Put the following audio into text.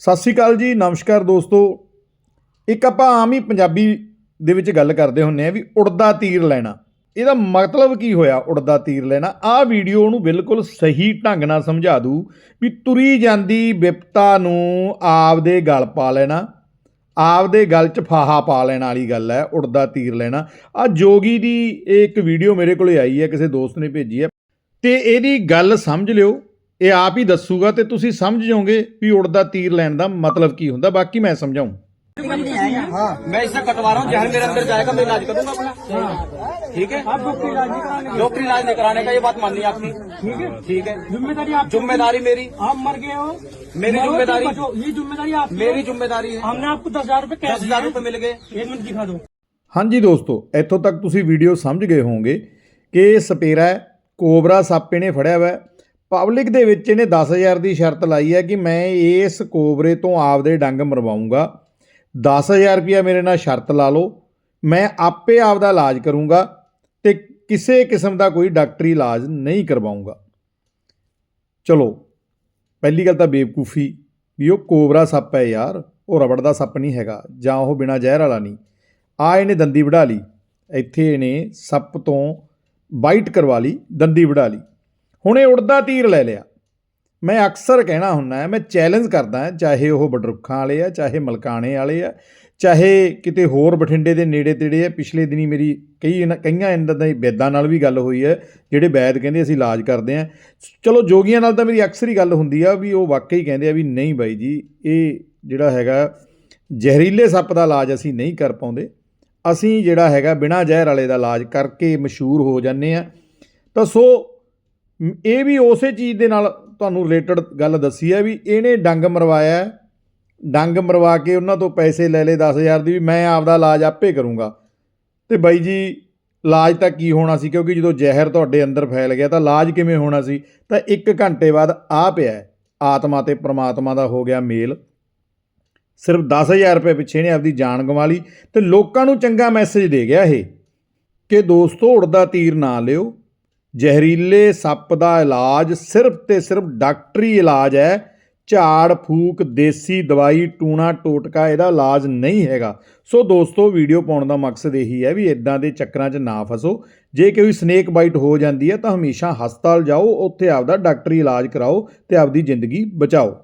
ਸਤਿ ਸ਼੍ਰੀ ਅਕਾਲ ਜੀ, ਨਮਸਕਾਰ ਦੋਸਤੋ। ਇੱਕ ਆਪਾਂ ਆਮ ਹੀ ਪੰਜਾਬੀ ਦੇ ਵਿੱਚ ਗੱਲ ਕਰਦੇ ਹੁੰਨੇ ਆ ਵੀ ਉੜਦਾ ਤੀਰ ਲੈਣਾ। ਇਹਦਾ ਮਤਲਬ ਕੀ ਹੋਇਆ ਉੜਦਾ ਤੀਰ ਲੈਣਾ? ਆਹ ਵੀਡੀਓ ਨੂੰ ਬਿਲਕੁਲ ਸਹੀ ਢੰਗ ਨਾਲ ਸਮਝਾ ਦੂ ਵੀ ਤੁਰੀ ਜਾਂਦੀ ਵਿਪਤਾ ਨੂੰ ਆਪਦੇ ਗਲ ਪਾ ਲੈਣਾ, ਆਪਦੇ ਗਲ 'ਚ ਫਾਹਾ ਪਾ ਲੈਣ ਵਾਲੀ ਗੱਲ ਹੈ, ਉੜਦਾ ਤੀਰ ਲੈਣਾ। ਆ ਜੋਗੀ ਦੀ ਇਹ ਇੱਕ ਵੀਡੀਓ ਮੇਰੇ ਕੋਲੇ ਆਈ ਹੈ, ਕਿਸੇ ਦੋਸਤ ਨੇ ਭੇਜੀ ਹੈ। ਤੇ ਇਹਦੀ ਗੱਲ ਸਮਝ ਲਿਓ। ਇਹ ਆਪ ਹੀ ਦੱਸੂਗਾ ਤੇ ਤੁਸੀਂ ਸਮਝ ਜਾਓਗੇ ਵੀ ਉੜਦਾ ਤੀਰ ਲੈਣ ਦਾ ਮਤਲਬ ਕੀ ਹੁੰਦਾ ਬਾਕੀ ਮੈਂ ਸਮਝਾਉਂ मैं इससे कटवा रहा हूँ जहर मेरे अंदर जाएगा मैं इलाज करूंगा अपना ठीक है आप डॉक्टर इलाज नहीं कराने डॉक्टर इलाज नहीं कराने का ये बात माननी है आपकी ठीक है ठीक है जिम्मेदारी आप जिम्मेदारी मेरी आप मर गए हो मेरी मरो तो जिम्मेदारी- बचो। ये जिम्मेदारी आपकी मेरी है। जिम्मेदारी है हमने आपको दस हजार रूपए कैश दस हजार रूपए मिल गए एक मिनट दिखा दो ਹਾਂਜੀ ਦੋਸਤੋ ਇੱਥੋਂ ਤੱਕ ਤੁਸੀਂ ਵੀਡੀਓ ਸਮਝ ਗਏ ਹੋਵੋਗੇ ਕਿ ਇਹ ਸਪੇਰਾ ਹੈ ਕੋਬਰਾ ਸੱਪ ਇਹਨੇ ਫੜਿਆ ਹੋਇਆ ਪਬਲਿਕ ਦੇ ਵਿੱਚ ਇਹਨੇ 10000 ਦੀ ਸ਼ਰਤ ਲਾਈ ਹੈ ਕਿ ਮੈਂ ਇਸ ਕੋਬਰੇ ਤੋਂ ਆਪਦੇ ਡੰਗ ਮਰਵਾਉਂਗਾ। 10000 ਰੁਪਇਆ ਮੇਰੇ ਨਾਲ ਸ਼ਰਤ ਲਾ ਲਓ। ਮੈਂ ਆਪੇ ਆਪਦਾ ਇਲਾਜ ਕਰੂੰਗਾ ਤੇ ਕਿਸੇ ਕਿਸਮ ਦਾ ਕੋਈ ਡਾਕਟਰੀ ਇਲਾਜ ਨਹੀਂ ਕਰਵਾਉਂਗਾ। ਚਲੋ, ਪਹਿਲੀ ਗੱਲ ਤਾਂ ਬੇਵਕੂਫੀ ਵੀ ਉਹ ਕੋਬਰਾ ਸੱਪ ਹੈ ਯਾਰ, ਉਹ ਰਬੜ ਦਾ ਸੱਪ ਨਹੀਂ ਹੈਗਾ, ਜਾਂ ਉਹ ਬਿਨਾ ਜ਼ਹਿਰ ਵਾਲਾ ਨਹੀਂ। ਆ ਇਹਨੇ ਦੰਦੀ ਵਢਾ ਲਈ। ਇੱਥੇ ਇਹਨੇ ਸੱਪ ਤੋਂ ਬਾਈਟ ਕਰਵਾ ਲਈ, ਦੰਦੀ ਵਢਾ ਲਈ। ਹੁਣ ਇਹ ਉੜਦਾ ਤੀਰ ਲੈ ਲਿਆ। ਮੈਂ ਅਕਸਰ ਕਹਿਣਾ ਹੁੰਦਾ ਮੈਂ ਚੈਲੰਜ ਕਰਦਾ ਚਾਹੇ ਉਹ ਬਡਰੁੱਖਾਂ ਵਾਲੇ ਆ, ਚਾਹੇ ਮਲਕਾਣੇ ਵਾਲੇ ਆ, ਚਾਹੇ ਕਿਤੇ ਹੋਰ ਬਠਿੰਡੇ ਦੇ ਨੇੜੇ ਤੇੜੇ ਆ। ਪਿਛਲੇ ਦਿਨੀ ਮੇਰੀ ਕਈ ਇਹਨਾਂ- ਕਈਆਂ ਇਹਨਾਂ ਦੇ ਵੈਦਾਂ ਨਾਲ ਵੀ ਗੱਲ ਹੋਈ ਹੈ, ਜਿਹੜੇ ਵੈਦ ਕਹਿੰਦੇ ਅਸੀਂ ਇਲਾਜ ਕਰਦੇ ਆ ਚਲੋ ਜੋਗੀਆਂ ਨਾਲ ਤਾਂ ਮੇਰੀ ਅਕਸਰ ਹੀ ਗੱਲ ਹੁੰਦੀ ਆ ਵੀ ਉਹ ਵਾਕਈ ਕਹਿੰਦੇ ਆ ਵੀ ਨਹੀਂ ਬਾਈ ਜੀ, ਇਹ ਜਿਹੜਾ ਹੈਗਾ, ਜ਼ਹਿਰੀਲੇ ਸੱਪ ਦਾ ਇਲਾਜ ਅਸੀਂ ਨਹੀਂ ਕਰ ਪਾਉਂਦੇ। ਅਸੀਂ ਜਿਹੜਾ ਹੈਗਾ ਬਿਨਾਂ ਜ਼ਹਿਰ ਵਾਲੇ ਦਾ ਇਲਾਜ ਕਰਕੇ ਮਸ਼ਹੂਰ ਹੋ ਜਾਂਦੇ ਆ ਤਾਂ ਸੋ ਇਹ ਵੀ ਉਸੇ ਚੀਜ਼ ਦੇ ਨਾਲ ਤੁਹਾਨੂੰ ਰਿਲੇਟਡ ਗੱਲ ਦੱਸੀ ਹੈ ਵੀ ਇਹਨੇ ਡੰਗ ਮਰਵਾਇਆ ਡੰਗ ਮਰਵਾ ਕੇ ਉਹਨਾਂ ਤੋਂ ਪੈਸੇ ਲੈ ਲਏ 10000 ਦੀ ਵੀ ਮੈਂ ਆਪਦਾ ਇਲਾਜ ਆਪੇ ਕਰੂੰਗਾ। ਤੇ ਬਾਈ ਜੀ, ਇਲਾਜ ਤਾਂ ਕੀ ਹੋਣਾ ਸੀ? ਕਿਉਂਕਿ ਜਦੋਂ ਜ਼ਹਿਰ ਤੁਹਾਡੇ ਅੰਦਰ ਫੈਲ ਗਿਆ ਤਾਂ ਇਲਾਜ ਕਿਵੇਂ ਹੋਣਾ ਸੀ? ਤਾਂ 1 ਘੰਟੇ ਬਾਅਦ ਆ ਪਿਆ ਆਤਮਾ ਤੇ ਪ੍ਰਮਾਤਮਾ ਦਾ ਹੋ ਗਿਆ ਮੇਲ। ਸਿਰਫ 10000 ਰੁਪਏ ਪਿੱਛੇ ਨੇ ਆਪਦੀ ਜਾਨ ਗਵਾ ਲਈ ਤੇ ਲੋਕਾਂ ਨੂੰ ਚੰਗਾ ਮੈਸੇਜ ਦੇ ਗਿਆ ਇਹ ਕਿ ਦੋਸਤੋ, ਉੜਦਾ ਤੀਰ ਨਾ ਲਿਓ। ਜ਼ਹਿਰੀਲੇ ਸੱਪ ਦਾ ਇਲਾਜ ਸਿਰਫ ਤੇ ਸਿਰਫ ਡਾਕਟਰੀ ਇਲਾਜ ਹੈ। ਝਾੜ, ਫੂਕ, ਦੇਸੀ ਦਵਾਈ, ਟੂਣਾ, ਟੋਟਕਾ, ਇਹਦਾ ਇਲਾਜ ਨਹੀਂ ਹੈਗਾ। ਸੋ ਦੋਸਤੋ, ਵੀਡੀਓ ਪਾਉਣ ਦਾ ਮਕਸਦ ਇਹੀ ਹੈ ਵੀ ਇਦਾਂ ਦੇ ਚੱਕਰਾਂ 'ਚ ਨਾ ਫਸੋ। ਜੇ ਕੋਈ ਸਨੇਕ ਬਾਈਟ ਹੋ ਜਾਂਦੀ ਹੈ ਤਾਂ ਹਮੇਸ਼ਾ ਹਸਪਤਾਲ ਜਾਓ, ਉੱਥੇ ਆਪਦਾ ਡਾਕਟਰੀ ਇਲਾਜ ਕਰਾਓ ਤੇ ਆਪਦੀ ਜ਼ਿੰਦਗੀ ਬਚਾਓ।